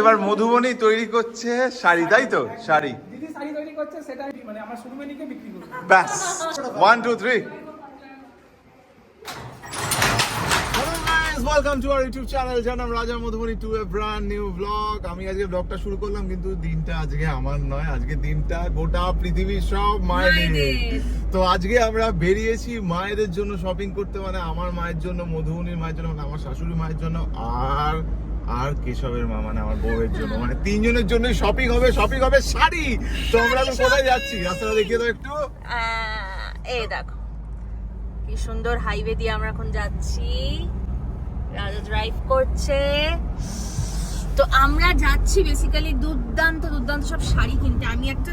এবার মধুবনী তৈরি করছে শাড়ি তাই তো? শাড়ি। দিদি শাড়ি তৈরি করছে সেটাই মানে ব্যাস। One two three welcome to our YouTube channel যার নাম Raja Madhubani two a brand new blog আমি আজকে ব্লগটা শুরু করলাম কিন্তু দিনটা আজকে আমার নয় আজকে দিনটা গোটা পৃথিবীর সব মায়েদের। তো আজকে আমরা বেরিয়েছি মায়েদের জন্য শপিং করতে মানে আমার মায়ের জন্য মধুবনীর মায়ের জন্য মানে আমার শাশুড়ি মায়ের জন্য আর আর কেশবের মা মানে আমার বউয়ের জন্য মানে তিনজনের জন্য শপিং হবে শপিং হবে, শাড়ি! তো আমরা তো কোথায় যাচ্ছি। রাস্তাটা দেখিয়ে দাও একটু। এই দেখো। কি সুন্দর হাইওয়ে দিয়ে আমরা এখন যাচ্ছি। রাজা ড্রাইভ করছে। তো আমরা যাচ্ছি বেসিক্যালি দুর্দান্ত দুর্দান্ত সব শাড়ি কিনতে। আমি একটা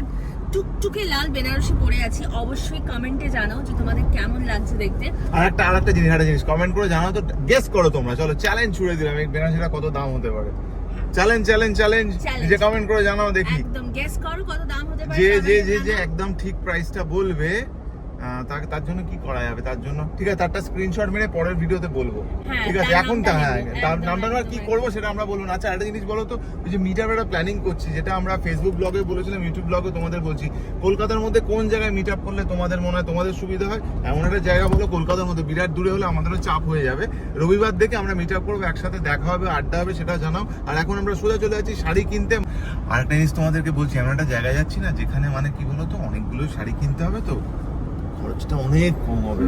টুকটুকে লাল বেনারসি পরে আছি। অবশ্যই কমেন্টে জানাও যে তোমাদের কেমন লাগছে দেখতে। আর একটা আর একটা জিনিস একটা জিনিস কমেন্ট করে জানাও তো গেস করো তোমরা। চলো চ্যালেঞ্জ ছুড়ে দিলাম এই বেনারসিটা কত দাম হতে পারে। চ্যালেঞ্জ চ্যালেঞ্জ চ্যালেঞ্জ যে কমেন্ট করে জানাও দেখি। একদম গেস করো কত দাম হতে পারে যে যে যে যে একদম ঠিক প্রাইসটা বলবে তাকে তার জন্য কি করা যাবে? তার জন্য ঠিক আছে তারটা স্ক্রিনশট মেরে পরের ভিডিওতে বলব। হ্যাঁ, ঠিক আছে এখন হ্যাঁ তার নামটা আর কি করব সেটা আমরা বলব না। আচ্ছা একটা জিনিস বলো তো ওই যে মিট একটা প্ল্যানিং করছি যেটা আমরা ফেসবুক ব্লগে বলেছিলাম ইউটিউব ব্লগে তোমাদের বলছি। কলকাতার মধ্যে কোন জায়গায় মিট আপ করলে তোমাদের মনে হয় তোমাদের সুবিধা হয়? এমন একটা জায়গা বলো কলকাতার মধ্যে। বিরাট দূরে হলে আমাদেরও চাপ হয়ে যাবে। রবিবার দেখে আমরা মিট আপ করব একসাথে দেখা হবে আড্ডা হবে সেটা জানাও। আর এখন আমরা সোজা চলে যাচ্ছি শাড়ি কিনতে। আর একটা জিনিস তোমাদেরকে বলছি এমন একটা জায়গায় যাচ্ছি না যেখানে মানে কি বলতো অনেকগুলো শাড়ি কিনতে হবে তো। খরচটা অনেক কম হবে।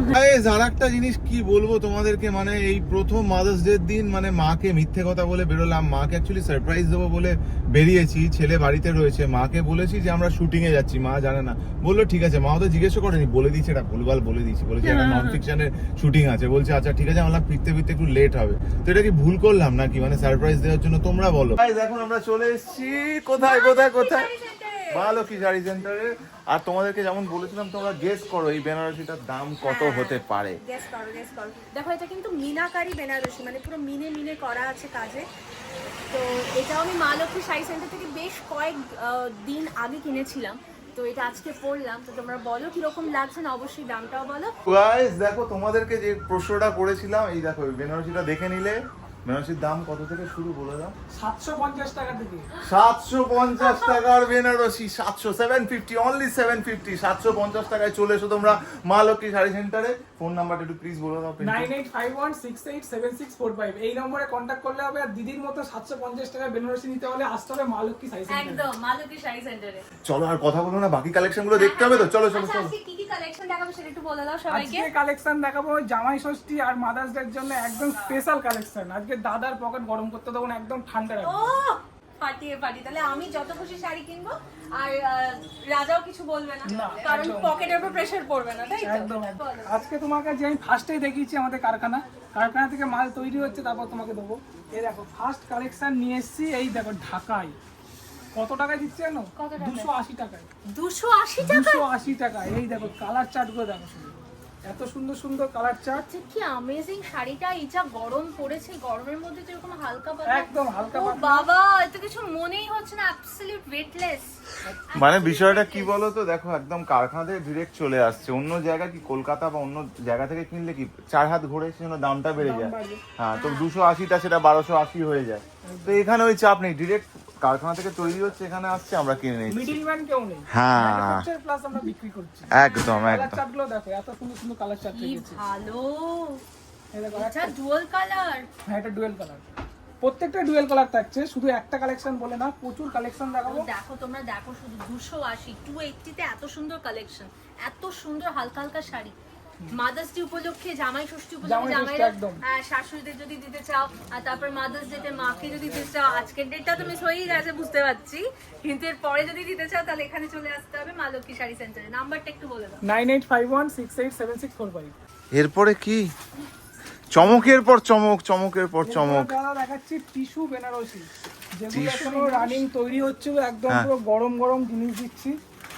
আর একটা জিনিস কি বলব তোমাদেরকে? মানে এই প্রথম মাদার্স ডে দিন মানে মাকে মিথ্যে কথা বলে বেরোলাম। মাকে অ্যাকচুয়ালি সারপ্রাইজ দেবো বলে বেরিয়েছি। ছেলে বাড়িতে রয়েছে। মাকে বলেছি যে আমরা শুটিং এ যাচ্ছি। মা জানে না। বলল ঠিক আছে। মা তো জিজ্ঞেস করেনি। বলে দিয়েছে এটা। ভুলভাল বলে দিয়েছি। বলেছি একটা নন ফিকশনের শুটিং আছে। বলছে আচ্ছা ঠিক আছে আমরা ফিরতে ফিরতে একটু লেট হবে। তো এটা কি ভুল করলাম নাকি? মানে সারপ্রাইজ দেওয়ার জন্য তোমরা বলো। এখন আমরা চলে এসেছি। কোথায় কোথায় কোথায়? ভালো কি শাড়ি সেন্টারে। আর তোমাদেরকে যেমন বলেছিলাম তোমরা গেস করো এই বেনারসিটার দাম কত হ্যাঁ। হতে পারে। গেস করো গেস করো। দেখো এটা কিন্তু মিনাকারি বেনারসি মানে পুরো মিনে মিনে করা আছে কাজে। তো এটাও আমি মা লক্ষ্মী শাড়ি সেন্টার থেকে বেশ কয়েক দিন আগে কিনেছিলাম। তো এটা আজকে পড়লাম তো তোমরা বলো কীরকম লাগছে না? অবশ্যই দামটাও বলো। গাইস দেখো তোমাদেরকে যে প্রশ্নটা করেছিলাম এই দেখো বেনারসিটা দেখে নিলে। বেনারসির দাম কত থেকে শুরু বলে দাও? সাতশো পঞ্চাশ টাকা থেকে। সাতশো পঞ্চাশ টাকার বেনারসি সাতশো seven fifty only seven fifty সাতশো পঞ্চাশ টাকায় চলে এসো তোমরা মা লক্ষ্মী শাড়ি সেন্টারে ফোন নাম্বারটা একটু প্লিজ বলে দাও nine eight five one six eight seven six four five এই নম্বরে কন্ট্যাক্ট করলে হবে আর দিদির মতো সাতশো পঞ্চাশ টাকা বেনারসি নিতে হলে আসতে হবে মা লক্ষ্মী সাইজ একদম মা লক্ষ্মী শাড়ি সেন্টারে চলো আর কথা বলব না বাকি কালেকশনগুলো দেখতে হবে তো? চলো চলো আচ্ছা চলো। কি কি কালেকশন দেখাবো সেটা একটু বলে দাও সবাইকে। আজকে কালেকশন দেখাবো জামাই ষষ্ঠী আর মাদার্স ডের জন্য একদম স্পেশাল কালেকশন আজকে দাদার পকেট গরম করতে দেবো না একদম ঠান্ডা রাখব। ফাটিয়ে ফাটি তাহলে আমি যত খুশি শাড়ি কিনবো আর রাজাও কিছু বলবে না কারণ পকেটের উপর প্রেসার পড়বে না তাই একদম। আজকে তোমাকে যে আমি ফার্স্টেই দেখিয়েছি আমাদের কারখানা কারখানা থেকে মাল তৈরি হচ্ছে তারপর তোমাকে দেবো। এই দেখো ফার্স্ট কালেকশন নিয়ে এসেছি এই দেখো ঢাকায়। কত টাকায় দিচ্ছে জানো? দুশো আশি টাকায়। দুশো আশি টাকা দুশো আশি টাকা এই দেখো কালার চার্টগুলো দেখো শুধু। এত সুন্দর সুন্দর কালার চার্ট আচ্ছা কি অ্যামেজিং শাড়িটা এই যা গরম পড়েছে গরমের মধ্যে তো এরকম হালকা পাতলা। একদম হালকা ও পাতলা। বাবা এত কিছু মনেই হচ্ছে না অ্যাবসলিউট ওয়েটলেস মানে বিষয়টা কি বলো তো দেখো একদম কারখানা থেকে ডিরেক্ট চলে আসছে। অন্য জায়গা কি কলকাতা বা অন্য জায়গা থেকে কিনলে কি চার হাত ঘুরে সেজন্য দামটা বেড়ে যায়? হ্যাঁ তো দুশো আশিটা সেটা বারোশো আশি হয়ে যায়। তো এখানে ওই চাপ নেই। ডিরেক্ট কারখানা থেকে তৈরি হচ্ছে এখানে আসছে আমরা কিনে নিচ্ছি। মিডিল ম্যান কেউ নেই। হ্যাঁ। প্লাস আমরা বিক্রি করছি। একদম কালার একদম। চার্টগুলো দেখো এত সুন্দর সুন্দর কালার চার্ট কি রেখেছি। ভালো। আচ্ছা ডুয়াল কালার হ্যাঁ এটা ডুয়েল কালার প্রত্যেকটা ডুয়েল কালার থাকছে শুধু একটা কালেকশন বলে না প্রচুর কালেকশন দেখাবো। দেখো তোমরা দেখো শুধু দুশো আশি টু এইটিতে এত সুন্দর কালেকশন এত সুন্দর হালকা হালকা শাড়ি। মাদার্স ডে উপলক্ষে জামাই ষষ্ঠী উপলক্ষে জামাই ষষ্ঠী জামাইরা একদম। শাশুড়িদের যদি দিতে চাও আর তারপর মাদার্স ডেতে মাকে যদি দিতে চাও আজকের ডেটটা তো মিস হয়েই গেছে বুঝতে পারছি। কিন্তু এর পরে যদি দিতে চাও তাহলে এখানে চলে আসতে হবে মা লক্ষ্মী শাড়ি সেন্টারে নাম্বারটা একটু বলে দাও। Nine eight five one six eight seven six four five. এরপরে কি? চমকের পর চমক চমকের পর চমক। দেখাচ্ছি টিস্যু বেনারসি যেগুলো এখনও রানিং তৈরি হচ্ছে একদম হ্যাঁ। পুরো গরম গরম জিনিস দিচ্ছি।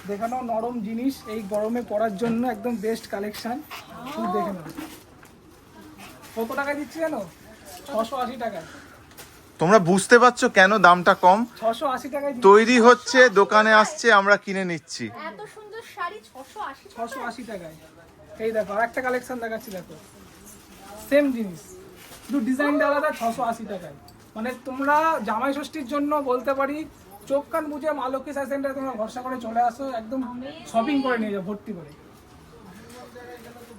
দেখানো নরম জিনিস এই গরমে পরার জন্য একদম বেস্ট কালেকশন শুধু দেখে নাও। কত টাকা দিচ্ছি জানো? ছশো আশি টাকা তোমরা বুঝতে পারছ কেন দামটা কম? ছশো আশি টাকায় তৈরি হচ্ছে দোকানে আসছে আমরা কিনে নিচ্ছি। এত সুন্দর শাড়ি ছশো আশি ছশো আশি টাকায়। এই দেখো আর একটা কালেকশন দেখাচ্ছি দেখো। সেম জিনিস। শুধু ডিজাইনটা আলাদা ছশো আশি টাকায়। মানে তোমরা জামাই ষষ্ঠীর জন্য বলতে পারি চোখ কান বুঝে মা লক্ষ্মী সাই সেন্টারে তোমরা ভরসা করে চলে আসো একদম শপিং করে নিয়ে যাও ভর্তি করে।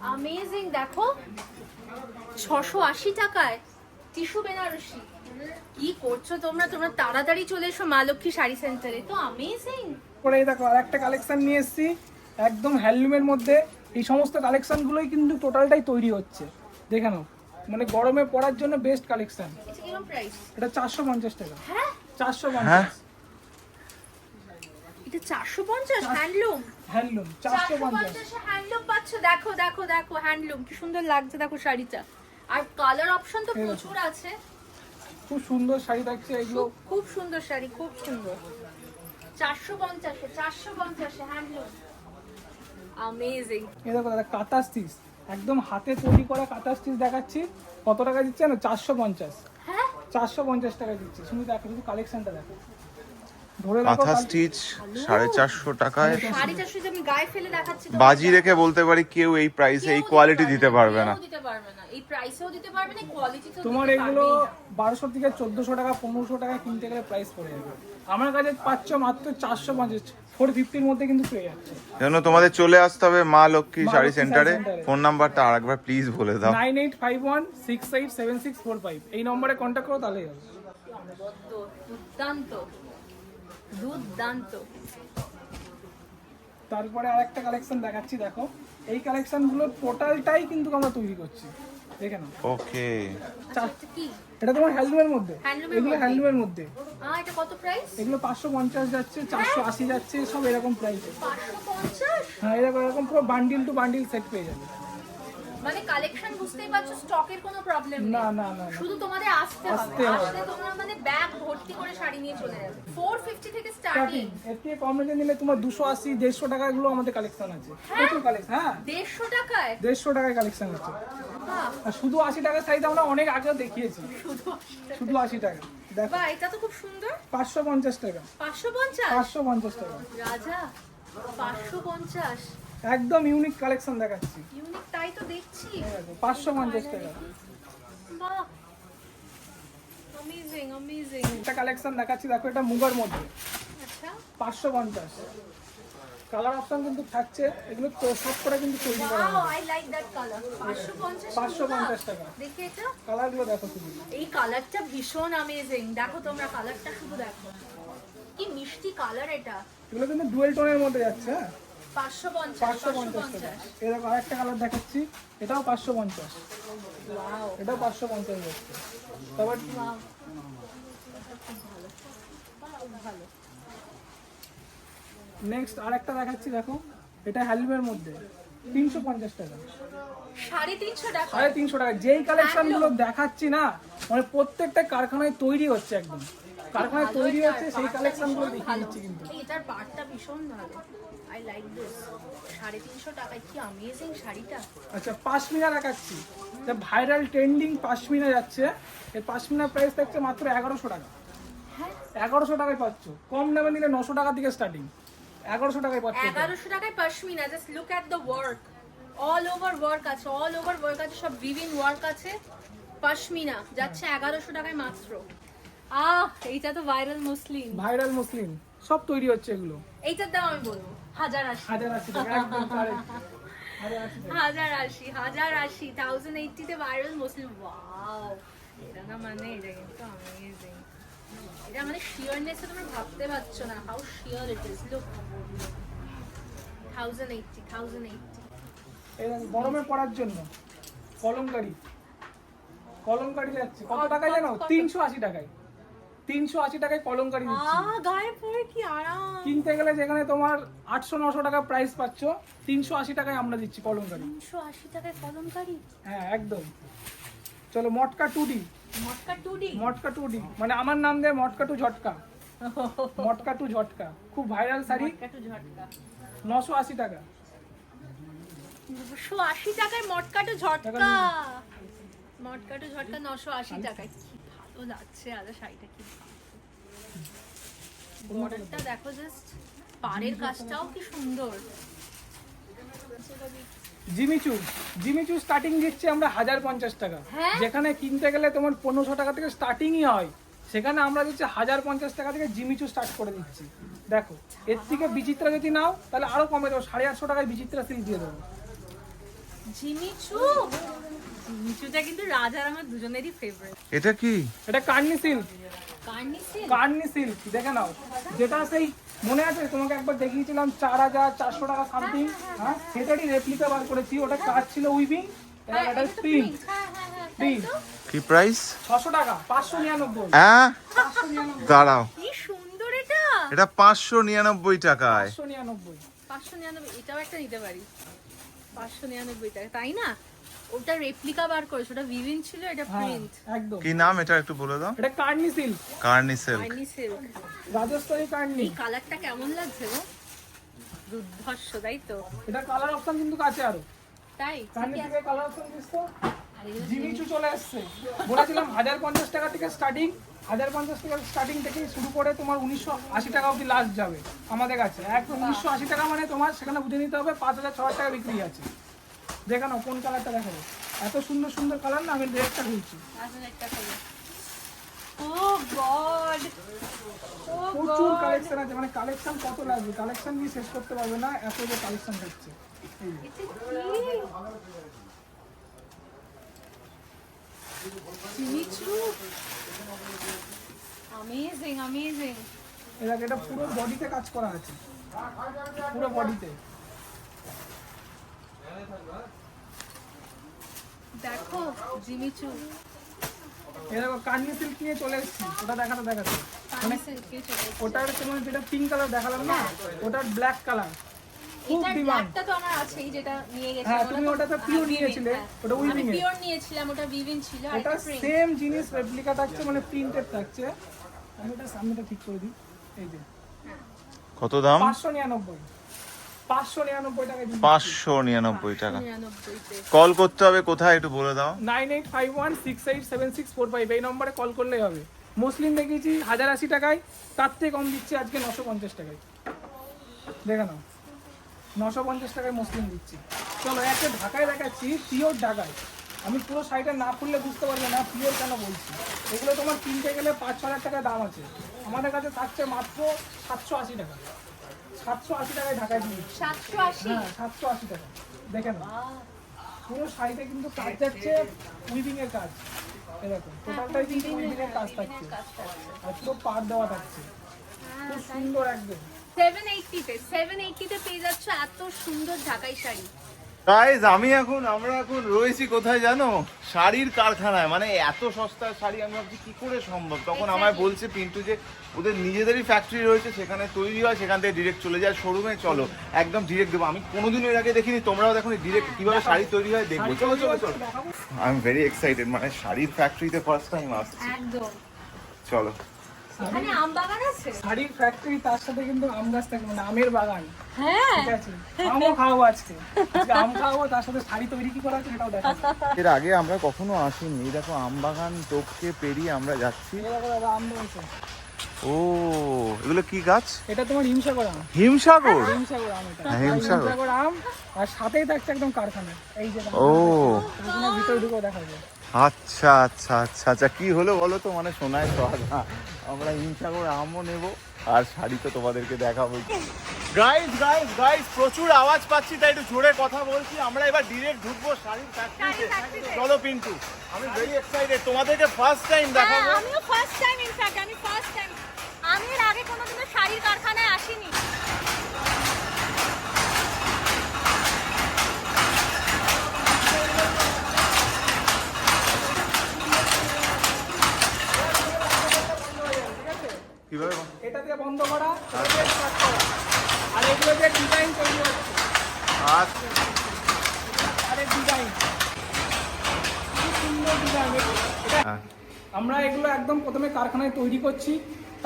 অ্যামেজিং দেখো। ছশো আশি টাকায় টিস্যু বেনারসি। কি করছ তোমরা? তোমরা তাড়াতাড়ি চলে এসো মা লক্ষ্মী শাড়ি সেন্টারে। তো অ্যামেজিং করে দেখো আর একটা কালেকশন নিয়ে এসেছি একদম হ্যান্ডলুমের মধ্যে। এই সমস্ত কালেকশনগুলোই কিন্তু টোটালটাই তৈরি হচ্ছে। দেখে নাও মানে গরমে পরার জন্য বেস্ট কালেকশন। এটা কীরকম প্রাইস এটা চারশো পঞ্চাশ টাকা। হ্যাঁ? চারশো হ্যাঁ? পঞ্চাশ এটা চারশো পঞ্চাশ হ্যান্ডলুম। হ্যান্ডলুম চারশো চারশো পঞ্চাশ পঞ্চাশে হ্যান্ডলুম পাচ্ছ? দেখো দেখো দেখো হ্যান্ডলুম। কি সুন্দর লাগছে দেখো শাড়িটা। আর কালার অপশন তো প্রচুর আছে। খুব সুন্দর শাড়ি থাকছে এগুলো। খুব সুন্দর শাড়ি খুব সুন্দর। চারশো পঞ্চাশে চারশো পঞ্চাশে হ্যান্ডলুম। অ্যামেজিং এই দেখো দাদা কাঁথা স্টিচ। একদম হাতে তৈরি করা কাঁথা স্টিচ দেখাচ্ছি। কত টাকা দিচ্ছে না চারশো পঞ্চাশ। হ্যাঁ? চারশো পঞ্চাশ টাকা দিচ্ছে। শুধু দেখো শুধু কালেকশনটা দেখো। কাঁথা স্টিচ সাড়ে চারশো টাকায়। শাড়ি চারশো যে আমি গায়ে ফেলে দেখাচ্ছি তোমাকে। বাজি রেখে বলতে পারি কেউ এই প্রাইসে এই কোয়ালিটি দিতে পারবে না। কেউ দিতে পারবে না। এই প্রাইসেও দিতে পারবে না কোয়ালিটি তো তোমার এগুলো বারোশো থেকে চোদ্দশো টাকা পনেরোশো টাকা কিনতে গেলে প্রাইস পড়ে যাবে। আমার কাছে পাচ্ছ মাত্র চারশো পঞ্চাশ ফোর ফিফটির মধ্যে কিন্তু পেয়ে যাচ্ছে। জন্য তোমাদের চলে আসতে হবে মা লক্ষ্মী শাড়ি সেন্টারে ফোন নাম্বারটা আরেকবার প্লিজ বলে দাও। Nine eight five one six eight seven six four five. এই নম্বরে কন্ট্যাক্ট করো তাহলেই হবে। দুর্দান্ত। দুর্দান্ত। তারপরে আরেকটা কালেকশন দেখাচ্ছি দেখো। এই কালেকশনগুলো টোটালটাই কিন্তু আমরা তৈরি করছি। দেখে নাও। ওকে আচ্ছা, এটা কি? এটা তোমার হ্যান্ডলুমের মধ্যে? এগুলো মধ্যে? হ্যান্ডলুমের মধ্যে। আহ এটা কত প্রাইস এগুলো পাঁচশো পঞ্চাশ যাচ্ছে চারশো আশি যাচ্ছে সব এরকম প্রাইস হ্যাঁ এরকম এরকম পুরো বান্ডিল টু বান্ডিল সেট পেয়ে যাবে। মানে কালেকশন বুঝতেই পারছ স্টকের কোনো প্রবলেম না না না শুধু তোমাদের আসতে হবে। আসলে তোমরা মানে ব্যাগ ভর্তি করে শাড়ি নিয়ে চলে যাবে। ফোর ফিফটি থেকে স্টার্টিং এর থেকে কম রেঞ্জে নিলে তোমার দুশো আশি দেড়শো টাকাগুলো আমাদের কালেকশন আছে। প্রচুর কালেকশন হ্যাঁ। দেড়শো টাকায়? দেড়শো টাকায় কালেকশন আছে। আর শুধু আশি টাকার সাইজ আমরা অনেক আগেও দেখিয়েছি। শুধু টাকা। শুধু আশি টাকা। দেখো। এটা তো খুব সুন্দর। পাঁচশো পঞ্চাশ টাকা। পাঁচশো পঞ্চাশ? পাঁচশো পঞ্চাশ টাকা। রাজা পাঁচশো পঞ্চাশ। একদম ইউনিক কালেকশন দেখাচ্ছি। ইউনিক তাই তো দেখছি। পাঁচশো পঞ্চাশ টাকা। বাহ অ্যামেজিং অ্যামেজিং একটা কালেকশন দেখাচ্ছি দেখো এটা মুগার মধ্যে। আচ্ছা। পাঁচশো পঞ্চাশ। কালার অপশন কিন্তু থাকছে এগুলো তো সব করে কিন্তু তৈরি করা আই লাইক দ্যাট কালার 550 550 টাকা। দেখি এটা? কালারগুলো দেখো তুমি। এই কালারটা ভীষণ অ্যামেজিং দেখো তোমরা কালারটা শুধু দেখো। কি মিষ্টি কালার এটা। এগুলো কিন্তু ডুয়েল টোনের মধ্যে যাচ্ছে হ্যাঁ? 550 পাঁচশো পঞ্চাশ দেখো আরেকটা কালার দেখাচ্ছি। এটাও পাঁচশো পঞ্চাশ। এটাও পাঁচশো পঞ্চাশ যাচ্ছে তারপর নেক্সট আরেকটা দেখাচ্ছি দেখো। এটা হ্যালমের মধ্যে। তিনশো পঞ্চাশ টাকা। সাড়ে তিনশো টাকা। সাড়ে তিনশো টাকা। যেই কালেকশনগুলো দেখাচ্ছি না মানে প্রত্যেকটা কারখানায় তৈরি হচ্ছে একদম। কারখানায় তৈরি হচ্ছে সেই পাড়টা কালেকশনগুলো দেখিয়ে দিচ্ছি কিন্তু। এটার পাটটা ভীষণ ভালো। আই লাইক দিস সাড়ে তিনশো টাকায় কি অ্যামেজিং শাড়িটা? আচ্ছা পাশমিনা দেখাচ্ছি। ভাইরাল ট্রেন্ডিং পাশমিনা যাচ্ছে। এই পাশমিনার প্রাইস থাকছে মাত্র এগারোশো টাকা। হ্যাঁ? এগারোশো টাকায় পাচ্ছ। কম দামে নিলে নশো টাকা থেকে স্টার্টিং এগারোশো টাকায় পাচ্ছ এগারোশো টাকায় pashmina just look at the work all over work আছে অল ওভার ওয়ার্ক আছে সব বিভিন ওয়ার্ক আছে। পশমিনা যাচ্ছে এগারোশো টাকায় মাত্র। আহ এইটা তো ভাইরাল মুসলিম। ভাইরাল মুসলিম। সব তৈরি হচ্ছে এগুলো। এইটার দাম আমি বলব। হাজার আশি। হাজার আশি টাকা একদম correct। হাজার আশি। হাজার আশি থাউজেন্ড এইটিতে ভাইরাল মুসলিম ওয়াও এটা না মানে এটা কিন্তু অ্যামেজিং এটা মানে শিওরনেস তোমরা ভাবতে পারছ না how sure it is look thousand eighty thousand গরমে পড়ার জন্য কলমকারি কলমকারি যাচ্ছে। কত টাকায় জানো? তিনশো আশি টাকায়। তিনশো আশি টাকায় কলমকারি দিচ্ছি। গায়ে পরে কি আরাম। কিনতে গেলে যেখানে তোমার আটশো নশো টাকা প্রাইস পাচ্ছ তিনশো আশি টাকায় আমরা দিচ্ছি কলমকারি। তিনশো আশি টাকায় কলমকারি? হ্যাঁ একদম। চলো matka two D matka two D matka two D মানে আমার নাম দেয় মটকা টু ঝটকা। মটকা টু ঝটকা। খুব ভাইরাল শাড়ি। মটকা টু ঝটকা। নশো আশি টাকা। নশো আশি টাকায় মটকা টু ঝটকা। মটকা টু ঝটকা নশো আশি টাকায়। কি ভালো লাগছে আদা শাড়িটা কি বর্ডারটা দেখো জাস্ট পাড়ের কাজটাও কি সুন্দর। জিমিচু জিমিচু স্টার্টিং দিচ্ছি আমরা হাজার পঞ্চাশ টাকা। হ্যাঁ? যেখানে কিনতে গেলে তোমার পনেরোশো টাকা থেকে স্টার্টিংই হয়। সেখানে আমরা দিচ্ছি হাজার পঞ্চাশ টাকা থেকে জিমিচু স্টার্ট করে দিচ্ছি দেখো এর থেকে বিচিত্রা যদি নাও তাহলে আরও কমে দেবো। সাড়ে আটশো টাকায় বিচিত্রা সিল্ক দিয়ে দেবো। জিমিচু জিমিচুটা কিন্তু রাজার আমার দুজনেরই ফেভারিট এটা কি? এটা কার্নি সিল্ক কার্নি সিল্ক কার্নি সিল্ক দেখে নাও। যেটা সেই মনে আছে? তোমাকে একবার দেখিয়েছিলাম চার হাজার চারশো টাকা সামথিং হ্যাঁ? সেটারই রেপ্লিকা বার করেছি। ওটা কাজ ছিল উইভিং এটা প্রিন্ট হ্যাঁ হ্যাঁ হ্যাঁ প্রিন্ট তো? কি প্রাইস ছশো টাকা পাঁচশো নিরানব্বই। হ্যাঁ? পাঁচশো নিরানব্বই। দাঁড়াও। কি সুন্দর এটা! এটা পাঁচশো নিরানব্বই টাকায়। পাঁচশো নিরানব্বই। পাঁচশো নিরানব্বই এটাও একটা নিতে পারি। পাঁচশো নিরানব্বই টাকা তাই না? ওটা রেপ্লিকা বার করেছে ওটা ভিভিন ছিল এটা হ্যাঁ প্রিন্ট একদম। কি নাম এটা একটু বলে দাও? এটা কার্নি সিল্ক কার্নি সিল্ক কার্নি সিল্ক রাজস্থানী কার্নি এই কালারটা কেমন লাগছে গো? দুর্ধর্ষ তাই তো? এটা কালার অপশন কিন্তু কাছে আরও। তাই? কার্নি কালার অপশন জিমিচু চলে আসছে বলেছিলাম হাজার পঞ্চাশ টাকা থেকে স্টার্টিং হাজার পঞ্চাশ টাকা স্টার্টিং থেকে শুরু করে তোমার উনিশশো আশি টাকা অবধি লাস্ট যাবে আমাদের কাছে। একদম উনিশশো আশি টাকা মানে তোমার সেখানে বুঝে নিতে হবে পাঁচ হাজার ছ হাজার টাকা বিক্রি আছে। দেখানো কোন কালারটা দেখাবো এত সুন্দর সুন্দর কালার না আমি রেটটা খুলছি। প্রচুর কালেকশন আছে মানে কালেকশন কত লাগবে? কালেকশন দিয়ে শেষ করতে পারবে না এত যে কালেকশন থাকছে এটা পুরো বডিতে কাজ করা আছে। পুরো বডিতে দেখো জিমিচু এই দেখো সিল্ক নিয়ে চলে এসেছি। ওটা দেখাতে দেখাতে। এসেছে। ওটার তোমার যেটা পিঙ্ক কালার দেখালাম না ওটার ব্ল্যাক কালার খুব ডিমান্ড ব্ল্যাকটা তো আমার আছেই যেটা নিয়ে গেছি। হ্যাঁ, তুমি ওটাতে pure নিয়েছিলে, ওটা। পিওর নিয়েছিলাম ওটা উইভিং ছিল আর এটা এটা সেম জিনিস রেপ্লিকা থাকছে মানে প্রিন্টেড থাকছে। আমি এটা সামনেটা ঠিক করে দিই। এই যে। কত দাম? পাঁচশো নিরানব্বই। পাঁচশো নিরানব্বই টাকা। পাঁচশো নিরানব্বই টাকা। কল করতে হবে কোথায় একটু বলে দাও। Nine eight five one six eight seven six four five. এই নম্বরে কল করলেই হবে। মুসলিম দেখিয়েছি হাজার আশি টাকায়। তার থেকে কম দিচ্ছি আজকে নশো পঞ্চাশ টাকায়। দেখে নাও। নশো পঞ্চাশ টাকায় মুসলিম দিচ্ছি। চলো একটা ঢাকায় দেখাচ্ছি পিওর ঢাকায়। আমি পুরো সাইডে না খুললে বুঝতে পারবে না পিওর কেন বলছি? এগুলো তোমার কিনতে গেলে পাঁচ ছ হাজার টাকা দাম আছে। আমাদের কাছে থাকছে মাত্র সাতশো আশি টাকা। সাতশো আশি টাকায় ঢাকায় দিয়ে। সাতশো আশি? হ্যাঁ সাতশো আশি টাকা। দেখেন পুরো শাড়িটা কিন্তু কাজ যাচ্ছে উইভিং এর কাজ। এরকম টোটালটাই কিন্তু উইভিং এর কাজ থাকছে। আর পুরো পার দেওয়া থাকছে। খুব সুন্দর একদম। সেভেন এইটিতে সেভেন এইটিতে পেয়ে যাচ্ছে এত সুন্দর ঢাকাই শাড়ি। গাইজ আমি এখন আমরা এখন রয়েছি কোথায় জানো? শাড়ির কারখানায়। মানে এত সস্তার শাড়ি আমি ভাবছি কি করে সম্ভব? তখন আমায় বলছে পিন্টু যে ওদের নিজেদেরই ফ্যাক্টরি রয়েছে সেখানে তৈরি হয় সেখান থেকে ডিরেক্ট চলে যায় শোরুমে চলো একদম ডিরেক্ট দেবো। আমি কোনোদিনও এর আগে দেখিনি তোমরাও দেখো ডিরেক্ট কীভাবে শাড়ি তৈরি হয় দেখব। চলো চলো চলো। আই এম ভেরি এক্সাইটেড মানে শাড়ির ফ্যাক্টরিতে ফার্স্ট টাইম আসছি। চলো। এখানে আম বাগান আছে? শাড়ির ফ্যাক্টরি তার সাথে কিন্তু আম গাছ থাকে মানে আমের বাগান। হ্যাঁ। ঠিক আছে? আমও খাওয়াবো আজকে। আজকে আম খাওয়াবো তার সাথে শাড়ি তৈরি কি করা আছে সেটাও দেখাবো। এর আগে আমরা কখনো আসিনি। এই দেখো আমবাগান টোপকে পেরিয়ে আমরা যাচ্ছি। আম রয়েছে। ও এগুলো কি গাছ? এটা তোমার হিমসাগর আম। হিমসাগর? হিমসাগর আম এটা। হ্যাঁ, হিমসাগর। হিমসাগর আম আর সাথেই থাকছে একদম কারখানা। এই যে ও। ওখানে ভিতরে ঢুকে দেখাবো। আচ্ছা আচ্ছা আচ্ছা আচ্ছা। কি হলো বলো তো? মানে সোনায় সোহাগা আমরা হিমসাগর আমও নেব। আর শাড়ি তো তোমাদেরকে দেখাবো। গাইস গাইস গাইস প্রচুর আওয়াজ পাচ্ছি তাই একটু জোরে কথা বলছি। আমরা এবার ডিরেক্ট ঢুকবো শাড়ির ফ্যাক্টরিতে চলো পিন্টু আমি ভেরি এক্সাইটেড তোমাদেরকে ফার্স্ট টাইম দেখাবো। হ্যাঁ, আমিও ফার্স্ট টাইম ইনফ্যাক্ট আমি ফার্স্ট টাইম আমি এর আগে কোনোদিনও শাড়ির কারখানায় আসিনি। কীভাবে এটা দিয়ে বন্ধ করা। আর এগুলো দিয়ে ডিজাইন তৈরি হচ্ছে। আচ্ছা আরে ডিজাইন সুন্দর ডিজাইন হ্যাঁ। আমরা এগুলো একদম প্রথমে কারখানায় তৈরি করছি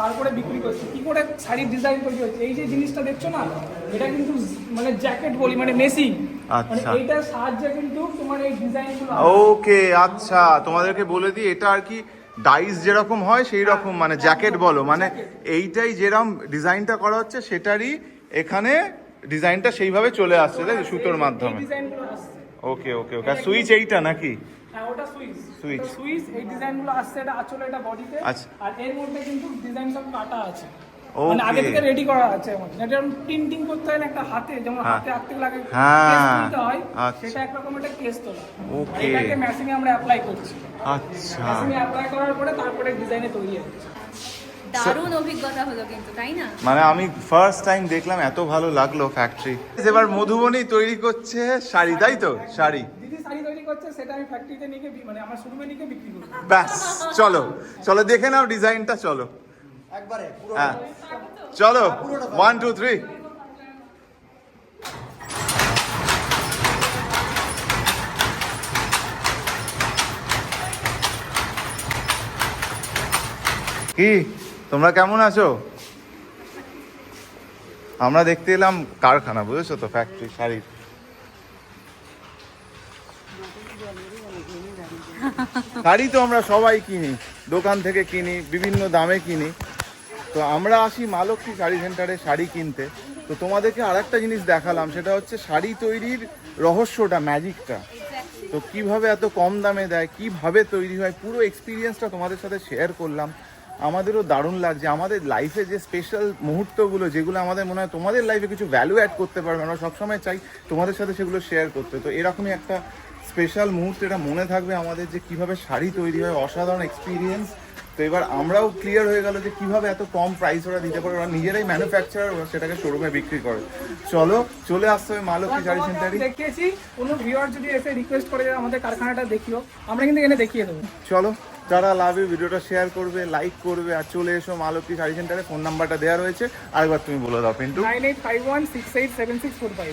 তারপরে বিক্রি করছি। কি করে শাড়ির ডিজাইন তৈরি হচ্ছে? এই যে জিনিসটা দেখছ না এটা কিন্তু মানে জ্যাকেট বলি মানে মেসিং মানে আচ্ছা। এইটার সাহায্যে কিন্তু তোমার এই ডিজাইনগুলো ওকে আচ্ছা। তোমাদেরকে বলে দিই এটা আর কি ডাইস যেরকম হয় সেই রকম মানে জ্যাকেট বলো মানে এইটাই যেরকম ডিজাইনটা করা হচ্ছে সেটারই এখানে ডিজাইনটা সেইভাবে চলে আসছে তাই সুতোর মাধ্যমে ওকে ওকে ওকে আর সুইচ এইটা নাকি হ্যাঁ ওটা সুইচ। সুইচ এই ডিজাইনগুলো আসছে এটা এটা বডিতে আচ্ছা। আর এর মধ্যে কিন্তু ডিজাইন সব কাটা আছে. মানে আগে থেকে রেডি করা আছে যেমন প্রিন্টিং করতে হয় না একটা হাতে যেমন হ্যাঁ। হাতে আঁকতে লাগে হ্যাঁ। কেস হয় আচ্ছা। সেটা একরকম একটা কেস তোলা। Okay. এটাকে মেশিনে আমরা অ্যাপ্লাই করছি। আচ্ছা। মেশিনে অ্যাপ্লাই করার পরে তারপরে ডিজাইনে তৈরি হচ্ছে। দারুণ অভিজ্ঞতা হলো কিন্তু তাই না? মানে আমি ফার্স্ট টাইম দেখলাম এত ভালো লাগল ফ্যাক্টরি এবার মধুবনী তৈরি করছে শাড়ি তাই তো? শাড়ি। দিদি শাড়ি তৈরি করছে সেটা আমি ফ্যাক্টরিতে নিয়ে গিয়ে মানে আমার শোরুমে নিয়ে গিয়ে বিক্রি করব। ব্যাস চলো। চলো দেখে নাও ডিজাইনটা চলো। হ্যাঁ। চলো ওয়ান টু থ্রি কি তোমরা কেমন আছো? আমরা দেখতে এলাম কারখানা বুঝেছ তো ফ্যাক্টরি শাড়ির। শাড়ি তো আমরা সবাই কিনি দোকান থেকে কিনি বিভিন্ন দামে কিনি। তো আমরা আসি মালক্ষী শাড়ি সেন্টারে শাড়ি কিনতে। তো তোমাদেরকে আর একটা জিনিস দেখালাম সেটা হচ্ছে শাড়ি তৈরির রহস্যটা ম্যাজিকটা। তো কীভাবে এত কম দামে দেয় কীভাবে তৈরি হয় পুরো এক্সপিরিয়েন্সটা তোমাদের সাথে শেয়ার করলাম। আমাদেরও দারুণ লাগছে। আমাদের লাইফে যে স্পেশাল মুহূর্তগুলো যেগুলো আমাদের মনে হয় তোমাদের লাইফে কিছু ভ্যালু অ্যাড করতে পারবে আমরা সবসময় চাই তোমাদের সাথে সেগুলো শেয়ার করতে। তো এরকমই একটা স্পেশাল মুহূর্ত এটা মনে থাকবে আমাদের যে কীভাবে শাড়ি তৈরি হয় অসাধারণ এক্সপিরিয়েন্স তো এবার আমরাও ক্লিয়ার হয়ে গেল যে কীভাবে এত কম প্রাইস ওরা দিতে পারে। ওরা নিজেরাই ম্যানুফ্যাকচারার ওরা সেটাকে শোরুমে বিক্রি করে। চলো চলে আসতে হবে মালক্ষী শাড়ি তোমাকে সেন্টারে। দেখিয়েছি কোনো ভিউয়ার যদি এসে রিকোয়েস্ট করে আমাদের কারখানাটা দেখিও আমরা কিন্তু এখানে দেখিয়ে দেবো। চলো যারা লাভে ভিডিওটা শেয়ার করবে লাইক করবে আর চলে এসো মালক্ষী শাড়ি সেন্টারে ফোন নাম্বারটা দেওয়া রয়েছে। আরেকবার তুমি বলে দাও Pintu. Nine eight five one six eight seven six four five